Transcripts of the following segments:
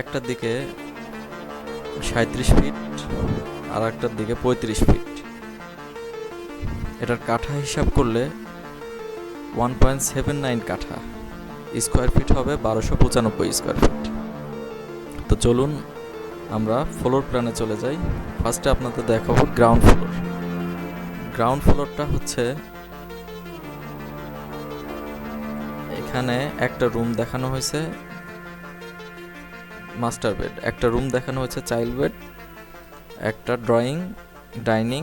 একটার দিকে সাঁত্রিশ ফিট আর একটার দিকে পঁয়ত্রিশ ফিট। এটার কাঠা হিসাব করলে ওয়ান পয়েন্ট সেভেন নাইন কাঠা। স্কোয়ার ফিট হবে বারোশো পঁচানব্বই স্কোয়ার ফিট। তো চলুন আমরা ফ্লোর প্ল্যানে চলে যাই। ফার্স্টে আপনাদের দেখাবো গ্রাউন্ড ফ্লোর। গ্রাউন্ড ফ্লোরটা হচ্ছে এখানে একটা রুম দেখানো হয়েছে। Master bed. একটা রুম দেখানো হয়েছে চাইল্ড বেড, একটা ড্রয়িং, ডাইনিং,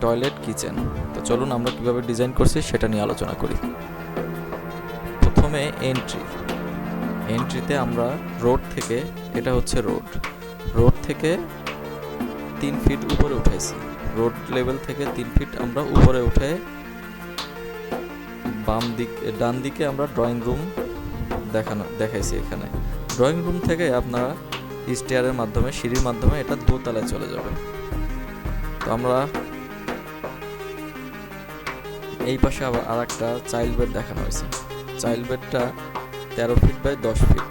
টয়লেট, কিচেন। তো চলুন আমরা কীভাবে ডিজাইন করছি সেটা নিয়ে আলোচনা করি। প্রথমে এন্ট্রি। এন্ট্রিতে আমরা রোড থেকে, এটা হচ্ছে রোড। রোড থেকে তিন ফিট উপরে উঠেছি। রোড লেভেল থেকে তিন ফিট আমরা উপরে উঠে বাম দিক, ডান দিকে আমরা ড্রয়িং রুম দেখানো, দেখাইছি এখানে। ড্রয়িং রুম থেকে আপনারা স্টেয়ারের মাধ্যমে, সিঁড়ির মাধ্যমে এটা দোতলায় চলে যাবে। তো আমরা এই পাশে আবার আর একটা চাইল্ড বেড দেখানো হয়েছে। চাইল্ড বেডটা তেরো ফিট বাই দশ ফিট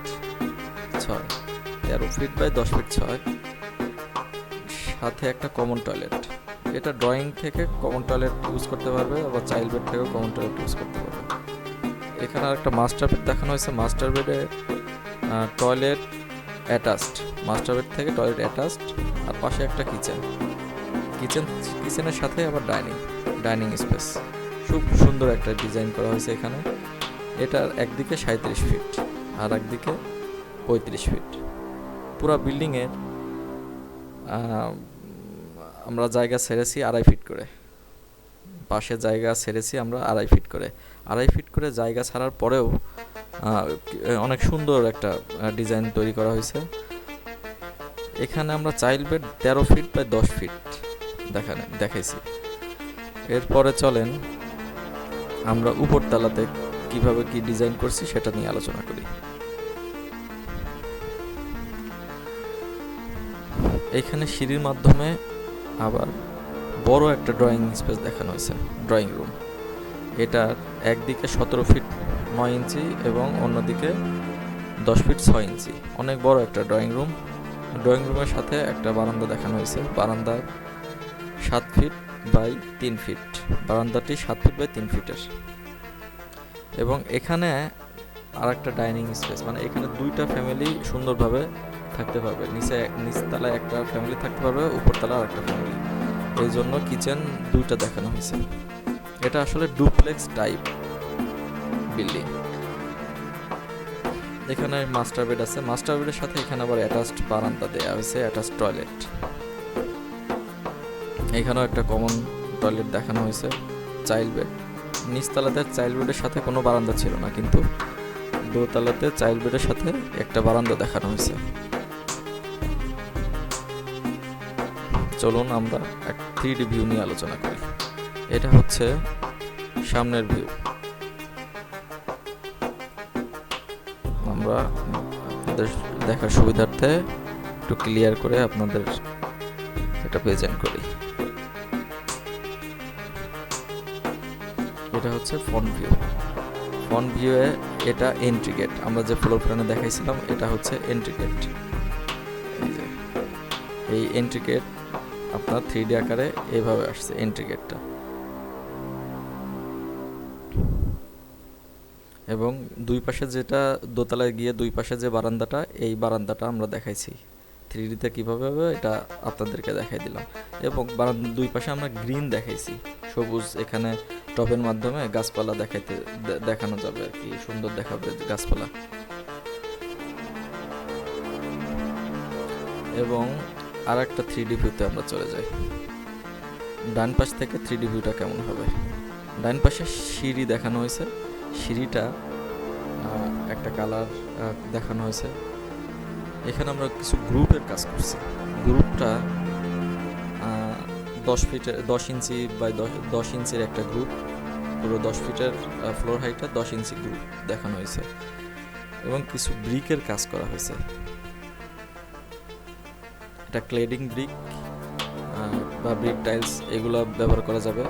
ছয়। তেরো ফিট বাই দশ ফিট ছয়। সাথে একটা কমন টয়লেট এটা ড্রয়িং থেকে কমন টয়লেট ইউজ করতে পারবে, আবার চাইল্ড বেড থেকেও কমন টয়লেট ইউজ করতে পারবে। এখানে আর একটা মাস্টার বেড দেখানো হয়েছে। মাস্টার বেডে টয়লেট অ্যাটাচড মাস্টার বেড থেকে টয়লেট অ্যাটাচড আর পাশে একটা কিচেন কিচেন কিচেনের সাথে আবার ডাইনিং ডাইনিং স্পেস খুব সুন্দর একটা ডিজাইন করা হয়েছে এখানে। এটার একদিকে সাঁত্রিশ ফিট আর একদিকে পঁয়ত্রিশ ফিট পুরো বিল্ডিংয়ের আমরা জায়গা ছেড়েছি আড়াই ফিট করে। পাশে জায়গা ছেড়েছি আমরা আড়াই ফিট করে। আড়াই ফিট করে জায়গা ছাড়ার পরেও অনেক সুন্দর একটা ডিজাইন তৈরি করা হয়েছে। এখানে আমরা চাইল্ড বেড তেরো ফিট বাই দশ ফিট দেখানে, দেখাইছি। এরপরে চলেন, আমরা উপরতলাতে কীভাবে কি ডিজাইন করছি সেটা নিয়ে আলোচনা করি। এখানে সিঁড়ির মাধ্যমে আবার বড় একটা ড্রয়িং স্পেস দেখানো হয়েছে ড্রয়িং রুম এটার একদিকে সতেরো ফিট নয় ইঞ্চি এবং অন্যদিকে দশ ফিট ছয় ইঞ্চি। অনেক বড় একটা ড্রয়িং রুম। ড্রয়িং রুমের সাথে একটা বারান্দা দেখানো হয়েছে। বারান্দা সাত ফিট বাই তিন ফিট। বারান্দাটি সাত ফিট বাই তিন ফিটের। এবং এখানে আর একটা ডাইনিং স্পেস। মানে এখানে দুইটা ফ্যামিলি সুন্দরভাবে থাকতে পারবে। নিচে নিচতলায় একটা ফ্যামিলি থাকতে পারবে উপরতলা আর একটা ফ্যামিলি। এই জন্য কিচেন দুইটা দেখানো হয়েছে। এটা আসলে ডুপ্লেক্স টাইপ। বিল্ডিং এখানে মাস্টার বেড আছে। মাস্টার বেডের সাথে এখানে আবার অ্যাটাচড বারান্দা দেওয়া হয়েছে অ্যাটাচ টয়লেট এখানেও একটা কমন টয়লেট দেখানো হয়েছে চাইল্ড বেড নিচতলাতে চাইল্ড বেডের সাথে কোনো বারান্দা ছিল না, কিন্তু দোতলাতে চাইল্ড বেডের সাথে একটা বারান্দা দেখানো হয়েছে। চলুন আমরা এক থ্রি ভিউ নিয়ে আলোচনা করি। এটা হচ্ছে সামনের ভিউ আমরা আপনাদের দেখার সুবিধার্থে একটু ক্লিয়ার করে আপনাদের এটা প্রেজেন্ট করি। এটা হচ্ছে ফ্রন্ট ভিউ ফ্রন্ট ভিউয়ে এটা এন্ট্রি গেট আমরা যে ফ্লোর প্ল্যানে দেখাইছিলাম, এটা হচ্ছে এন্ট্রি গেট এই এন্ট্রি গেট আপনার থ্রি ডি আকারে এইভাবে আসছে এন্ট্রি গেটটা এবং দুই পাশে যেটা দোতলায় গিয়ে দুই পাশে যে বারান্দাটা, এই বারান্দাটা আমরা দেখাইছি। থ্রি ডিতে কীভাবে হবে, এটা আপনাদেরকে দেখাই দিলাম। এবং বারান্দার দুই পাশে আমরা গ্রিন দেখাইছি। সবুজ এখানে টবের মাধ্যমে গাছপালা দেখাইতে দেখানো যাবে আর কি, সুন্দর দেখাবে গাছপালা। এবং আর একটা থ্রি ডি ভিউতে আমরা চলে যাই। ডান পাশ থেকে থ্রি ডি ভিউটা কেমন হবে? ডান পাশে সিঁড়ি দেখানো হয়েছে। সিঁড়িটা একটা কালার দেখানো হয়েছে। এখানে আমরা কিছু গ্রুপের কাজ করছি। গ্রুপটা দশ ফিটের দশ ইঞ্চি বাই দশ ইঞ্চির একটা গ্রুপ। পুরো দশ ফিটের ফ্লোর হাইটে দশ ইঞ্চি গ্রুপ দেখানো হয়েছে। এবং কিছু ব্রিকের কাজ করা হয়েছে। এটা ক্লেডিং ব্রিক বা ব্রিক টাইলস, এগুলো ব্যবহার করা যাবে।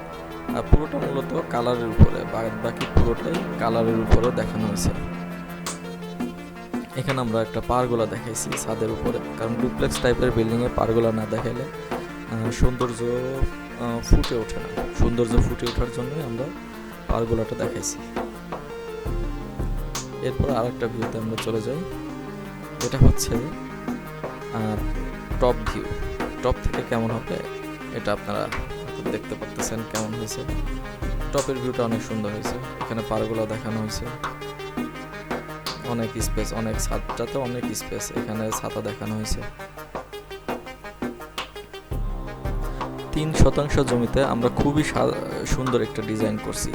পুরোটা মূলত কালারের উপরে বাকি পুরোটাই কালারের উপরে দেখানো হয়েছে। এখানে আমরা একটা পারগোলা দেখাইছি ছাদের উপরে, কারণ ডুপ্লেক্স টাইপের বিল্ডিংয়ে পারগোলা না দেখাইলে সৌন্দর্য ফুটে ওঠে না। সৌন্দর্য ফুটে ওঠার জন্যই আমরা পারগোলাটা দেখাইছি। এরপর আরেকটা ভিউতে আমরা চলে যাই। এটা হচ্ছে টপ ভিউ টপ থেকে কেমন হবে, এটা আপনারা দেখতে পাচ্ছেন কেমন হয়েছে। টপের ভিউটা অনেক সুন্দর হয়েছে। এখানে পারগুলো দেখানো হয়েছে। অনেক স্পেস অনেক ছাদটাতে অনেক স্পেস এখানে ছাতা দেখানো হয়েছে। তিন শতাংশ জমিতে আমরা খুবই সুন্দর একটা ডিজাইন করছি।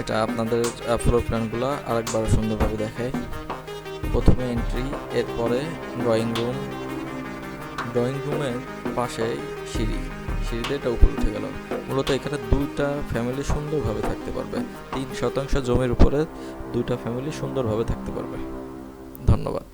এটা আপনাদের ফ্লোর প্ল্যানগুলো আরেকবার সুন্দরভাবে দেখায় প্রথমে এন্ট্রি এরপরে ড্রয়িং রুম ড্রয়িং রুমের পাশে সিঁড়ি, সিঁড়িতে এটা উপরে উঠে গেল। মূলত এখানে দুইটা ফ্যামিলি সুন্দরভাবে থাকতে পারবে। তিন শতাংশ জমির উপরে দুইটা ফ্যামিলি সুন্দরভাবে থাকতে পারবে। ধন্যবাদ।